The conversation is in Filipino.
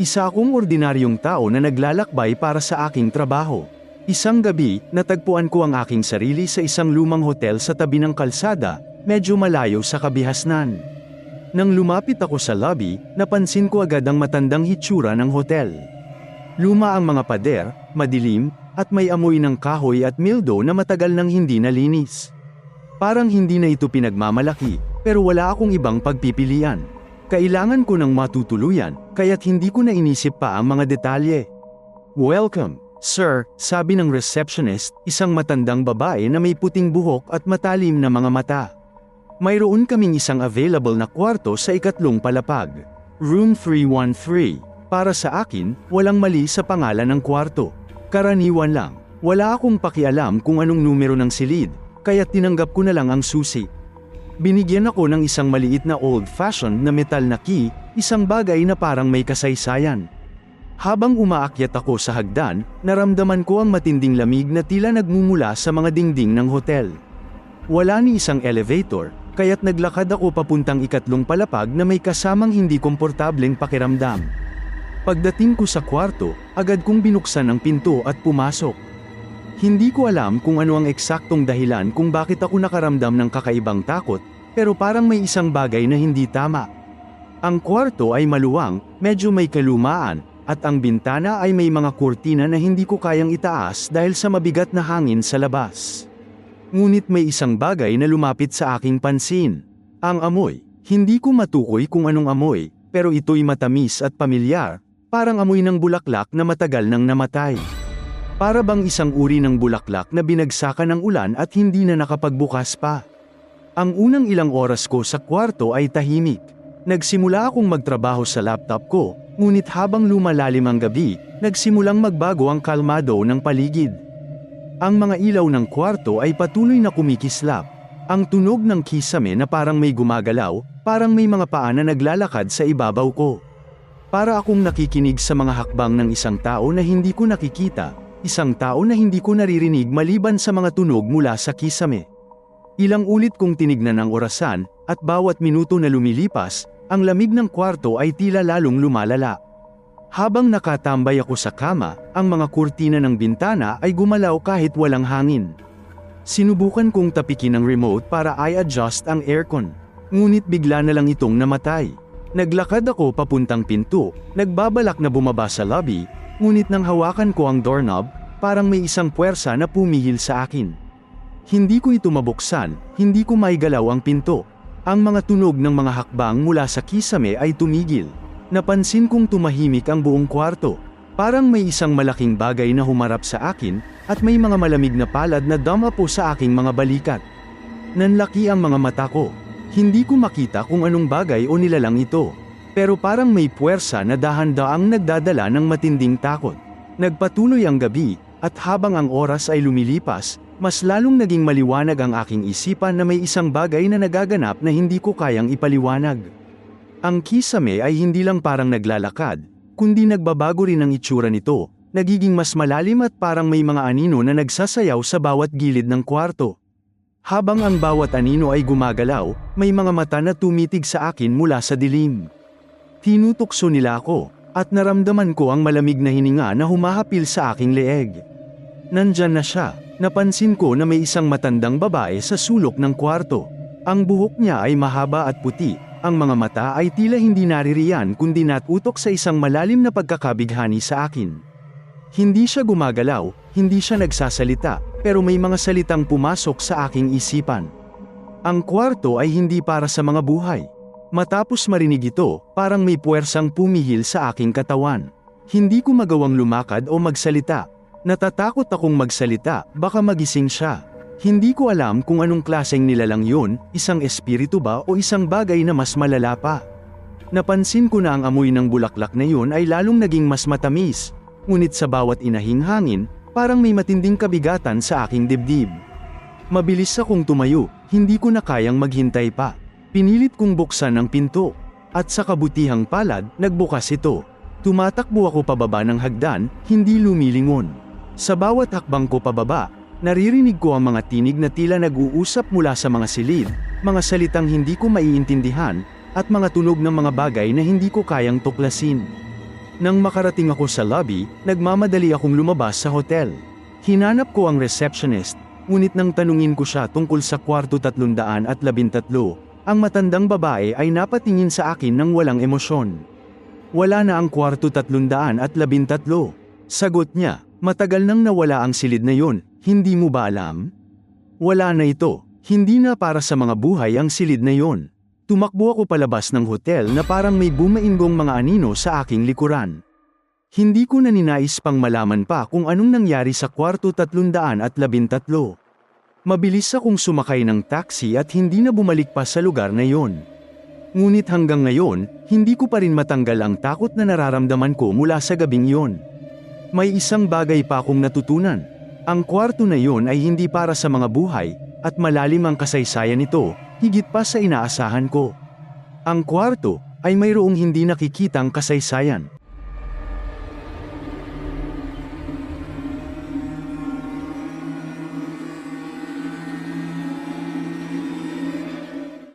Isa akong ordinaryong tao na naglalakbay para sa aking trabaho. Isang gabi, natagpuan ko ang aking sarili sa isang lumang hotel sa tabi ng kalsada, medyo malayo sa kabihasnan. Nang lumapit ako sa lobby, napansin ko agad ang matandang hitsura ng hotel. Luma ang mga pader, madilim, at may amoy ng kahoy at mildo na matagal nang hindi nalinis. Parang hindi na ito pinagmamalaki, pero wala akong ibang pagpipilian. Kailangan ko ng matutuluyan, kaya't hindi ko na inisip pa ang mga detalye. Welcome, sir, sabi ng receptionist, isang matandang babae na may puting buhok at matalim na mga mata. Mayroon kaming isang available na kwarto sa ikatlong palapag. Room 313. Para sa akin, walang mali sa pangalan ng kwarto. Karaniwan lang. Wala akong pakialam kung anong numero ng silid, kaya tinanggap ko na lang ang susi. Binigyan ako ng isang maliit na old-fashioned na metal na key, isang bagay na parang may kasaysayan. Habang umaakyat ako sa hagdan, naramdaman ko ang matinding lamig na tila nagmumula sa mga dingding ng hotel. Wala ni isang elevator, kaya't naglakad ako papuntang ikatlong palapag na may kasamang hindi komportableng pakiramdam. Pagdating ko sa kwarto, agad kong binuksan ang pinto at pumasok. Hindi ko alam kung ano ang eksaktong dahilan kung bakit ako nakaramdam ng kakaibang takot, pero parang may isang bagay na hindi tama. Ang kwarto ay maluwang, medyo may kalumaan, at ang bintana ay may mga kurtina na hindi ko kayang itaas dahil sa mabigat na hangin sa labas. Ngunit may isang bagay na lumapit sa aking pansin. Ang amoy. Hindi ko matukoy kung anong amoy, pero ito'y matamis at pamilyar, parang amoy ng bulaklak na matagal nang namatay. Para bang isang uri ng bulaklak na binagsakan ng ulan at hindi na nakapagbukas pa. Ang unang ilang oras ko sa kwarto ay tahimik. Nagsimula akong magtrabaho sa laptop ko, ngunit habang lumalalim ang gabi, nagsimulang magbago ang kalmado ng paligid. Ang mga ilaw ng kwarto ay patuloy na kumikislap. Ang tunog ng kisame na parang may gumagalaw, parang may mga paa na naglalakad sa ibabaw ko. Para akong nakikinig sa mga hakbang ng isang tao na hindi ko nakikita, isang tao na hindi ko naririnig maliban sa mga tunog mula sa kisame. Ilang ulit kong tinignan ang orasan, at bawat minuto na lumilipas, ang lamig ng kwarto ay tila lalong lumalala. Habang nakatambay ako sa kama, ang mga kurtina ng bintana ay gumalaw kahit walang hangin. Sinubukan kong tapikin ang remote para i-adjust ang aircon. Ngunit bigla na lang itong namatay. Naglakad ako papuntang pinto, nagbabalak na bumaba sa lobby, ngunit nang hawakan ko ang doorknob, parang may isang puwersa na pumihil sa akin. Hindi ko ito mabuksan, hindi ko maigalaw ang pinto. Ang mga tunog ng mga hakbang mula sa kisame ay tumigil. Napansin kong tumahimik ang buong kwarto. Parang may isang malaking bagay na humarap sa akin, at may mga malamig na palad na damapo sa aking mga balikat. Nanlaki ang mga mata ko. Hindi ko makita kung anong bagay o nilalang ito. Pero parang may puwersa na dahan-daang nagdadala ng matinding takot. Nagpatuloy ang gabi, at habang ang oras ay lumilipas, mas lalong naging maliwanag ang aking isipan na may isang bagay na nagaganap na hindi ko kayang ipaliwanag. Ang kisame ay hindi lang parang naglalakad, kundi nagbabago rin ang itsura nito, nagiging mas malalim at parang may mga anino na nagsasayaw sa bawat gilid ng kwarto. Habang ang bawat anino ay gumagalaw, may mga mata na tumitig sa akin mula sa dilim. Tinutukso nila ako, at naramdaman ko ang malamig na hininga na humahapil sa aking leeg. Nandyan na siya, napansin ko na may isang matandang babae sa sulok ng kwarto. Ang buhok niya ay mahaba at puti, ang mga mata ay tila hindi naririyan kundi natutok sa isang malalim na pagkakabighani sa akin. Hindi siya gumagalaw, hindi siya nagsasalita, pero may mga salitang pumasok sa aking isipan. Ang kwarto ay hindi para sa mga buhay. Matapos marinig ito, parang may puwersang pumihil sa aking katawan. Hindi ko magawang lumakad o magsalita, Natatakot akong magsalita, baka magising siya. Hindi ko alam kung anong klaseng nilalang yun, isang espiritu ba o isang bagay na mas malala pa. Napansin ko na ang amoy ng bulaklak na yun ay lalong naging mas matamis, ngunit sa bawat inahing hangin, parang may matinding kabigatan sa aking dibdib. Mabilis akong tumayo, hindi ko na kayang maghintay pa. Pinilit kong buksan ang pinto, at sa kabutihang palad, nagbukas ito. Tumatakbo ako pababa ng hagdan, hindi lumilingon. Sa bawat hakbang ko pababa, naririnig ko ang mga tinig na tila nag-uusap mula sa mga silid, mga salitang hindi ko maiintindihan, at mga tunog ng mga bagay na hindi ko kayang tuklasin. Nang makarating ako sa lobby, nagmamadali akong lumabas sa hotel. Hinanap ko ang receptionist, ngunit nang tanungin ko siya tungkol sa kwarto 313, ang matandang babae ay napatingin sa akin ng walang emosyon. Wala na ang kwarto 313. Sagot niya, matagal nang nawala ang silid na yon, hindi mo ba alam? Wala na ito, hindi na para sa mga buhay ang silid na yon. Tumakbo ako palabas ng hotel na parang may bumainggong mga anino sa aking likuran. Hindi ko na ninais pang malaman pa kung anong nangyari sa kwarto 313. Mabilis akong sumakay ng taxi at hindi na bumalik pa sa lugar na yon. Ngunit hanggang ngayon, hindi ko pa rin matanggal ang takot na nararamdaman ko mula sa gabing yon. May isang bagay pa akong natutunan. Ang kwarto na yon ay hindi para sa mga buhay, at malalim ang kasaysayan nito, higit pa sa inaasahan ko. Ang kwarto ay mayroong hindi nakikitang kasaysayan.